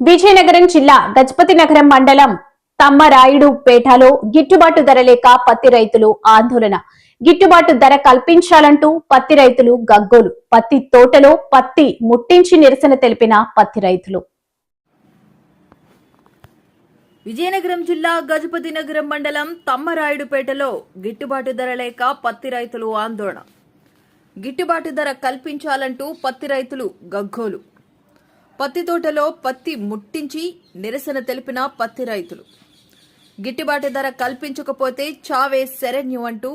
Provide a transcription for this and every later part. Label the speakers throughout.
Speaker 1: విజయనగరం జిల్లా గజపతి నగరం మండలం తమ్మరాయుడు పేటలో గిట్టుబాటు ధర లేక పత్తి రైతులు ఆందోళన. గిట్టుబాటు ధర కల్పించాలంటూ పత్తి రైతులు గగ్గోలు. పత్తి తోటలో పత్తి ముట్టించి నిరసన తెలిపిన పత్తి రైతులు.
Speaker 2: విజయనగరం జిల్లా గజపతి నగరం మండలం తమ్మరాయుడుపేటలో గిట్టుబాటు ధర లేక పత్తి రైతులు ఆందోళన. గిట్టుబాటు ధర కల్పించాలంటూ పత్తి రైతులు గగ్గోలు. పత్తి తోటలో పత్తి ముట్టించి నిరసన తెలిపిన పత్తి రైతులు. గిట్టుబాటు ధర కల్పించకపోతే చావే శరణ్యం అంటూ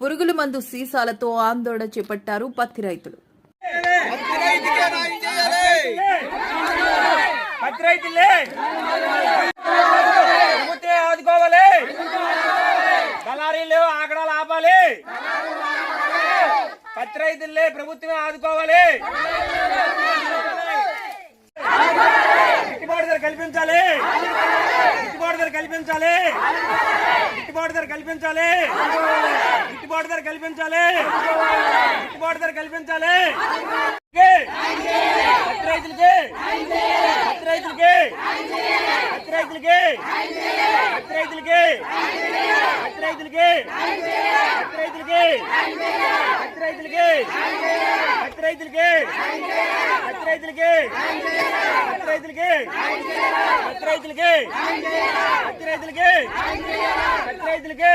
Speaker 2: పురుగుల మందు సీసాలతో ఆందోళన చేపట్టారు పత్తి రైతులు.
Speaker 3: పత్తి రైతులే! ఆదుకోవాలి! దళారీలు ఆకడాలు ఆపాలి! పత్తి రైతులే ప్రభుత్వమే ఆదుకోవాలి! కల్పించాలి. గిట్టుబాటు ధర కల్పించాలి. గిట్టుబాటు ధర కల్పించాలి. గిట్టుబాటు ధర కల్పించాలి. గిట్టుబాటు ధర కల్పించాలి. పత్తి రైతులకి. రైతులకి. రైతులకి. రైతులకి. రైతులకి. రైతులకి. రైతులకి. రైతులకి. పత్తి రైతులకి పత్తి రైతులకి పత్తి రైతులకి పత్తి రైతులకి పత్తి రైతులకి